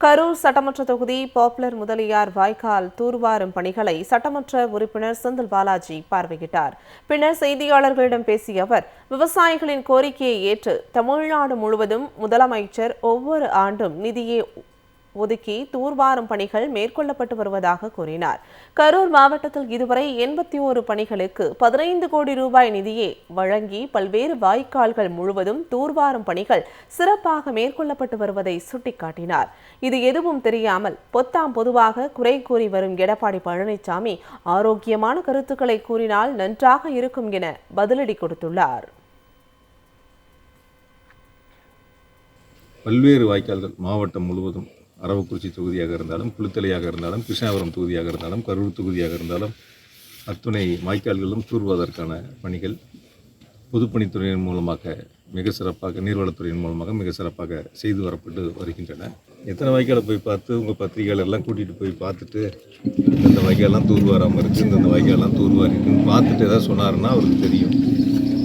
கரூர் சட்டமன்ற தொகுதி பாப்புலர் முதலியார் வாய்க்கால் தூர்வாரும் பணிகளை சட்டமன்ற உறுப்பினர் செந்தில் பாலாஜி பார்வையிட்டார். பின்னர் செய்தியாளர்களிடம் பேசிய அவர் விவசாயிகளின் கோரிக்கையை ஏற்று தமிழ்நாடு முழுவதும் முதலமைச்சர் ஒவ்வொரு ஆண்டும் நிதியை ஒதுக்கி தூர்வாரும் பணிகள் மேற்கொள்ளப்பட்டு வருவதாக கூறினார். கரூர் மாவட்டத்தில் இதுவரை எண்பத்தி ஓரு பணிகளுக்கு பதினைந்து கோடி ரூபாய் நிதியை வழங்கி பல்வேறு வாய்க்கால்கள் முழுவதும் தூர்வாரும் பணிகள் சிறப்பாக மேற்கொள்ளப்பட்டு வருவதை சுட்டிக்காட்டினார். இது எதுவும் தெரியாமல் பொத்தாம் பொதுவாக குறை கூறி வரும் எடப்பாடி பழனிசாமி ஆரோக்கியமான கருத்துக்களை கூறினால் நன்றாக இருக்கும் என பதிலடி கொடுத்துள்ளார். பல்வேறு வாய்க்கால்கள் மாவட்டம் முழுவதும் அரவக்குறிச்சி தொகுதியாக இருந்தாலும் குளித்தலையாக இருந்தாலும் கிருஷ்ணாபுரம் தொகுதியாக இருந்தாலும் கரூர் தொகுதியாக இருந்தாலும் அத்துணை வாய்க்கால்களும் தூர்வதற்கான பணிகள் பொதுப்பணித்துறையின் மூலமாக மிக சிறப்பாக நீர்வளத்துறையின் மூலமாக மிக சிறப்பாக செய்து வரப்பட்டு வருகின்றன. எத்தனை வாய்க்காலை போய் பார்த்து உங்கள் பத்திரிகைகள் எல்லாம் கூட்டிகிட்டு போய் பார்த்துட்டு இந்த வாய்க்காலெல்லாம் தூர்வாராமல் இருக்குது இந்தந்த வாய்க்காலெல்லாம் தூர்வாரிக்குன்னு பார்த்துட்டு எதாவது சொன்னாருன்னா அவருக்கு தெரியும்.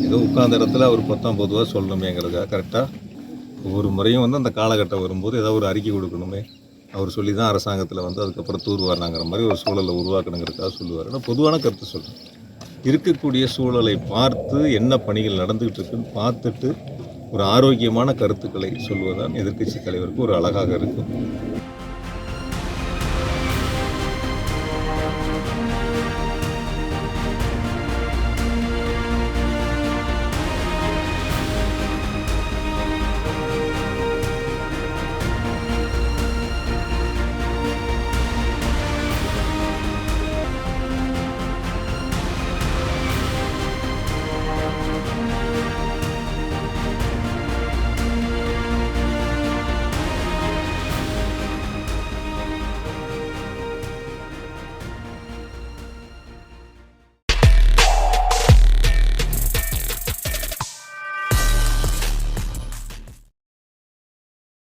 ஏதோ உட்கார்ந்த இடத்துல அவர் பத்தாம் பொதுவாக சொல்லணுமேங்கிறதுக்காக கரெக்டாக ஒவ்வொரு முறையும் வந்து அந்த காலகட்டம் வரும்போது ஏதாவது ஒரு அறிக்கை கொடுக்கணுமே. அவர் சொல்லி தான் அரசாங்கத்தில் வந்து அதுக்கப்புறம் தூர்வாரினாங்கிற மாதிரி ஒரு சூழலை உருவாக்கணுங்கிறதுக்காக சொல்லுவார். ஆனால் பொதுவான கருத்து சொல்கிறேன் இருக்கக்கூடிய சூழலை பார்த்து என்ன பணிகள் நடந்துக்கிட்டு இருக்குன்னு பார்த்துட்டு ஒரு ஆரோக்கியமான கருத்துக்களை சொல்வதுதான் எதிர்க்கட்சி தலைவருக்கு ஒரு அழகாக இருக்கும்.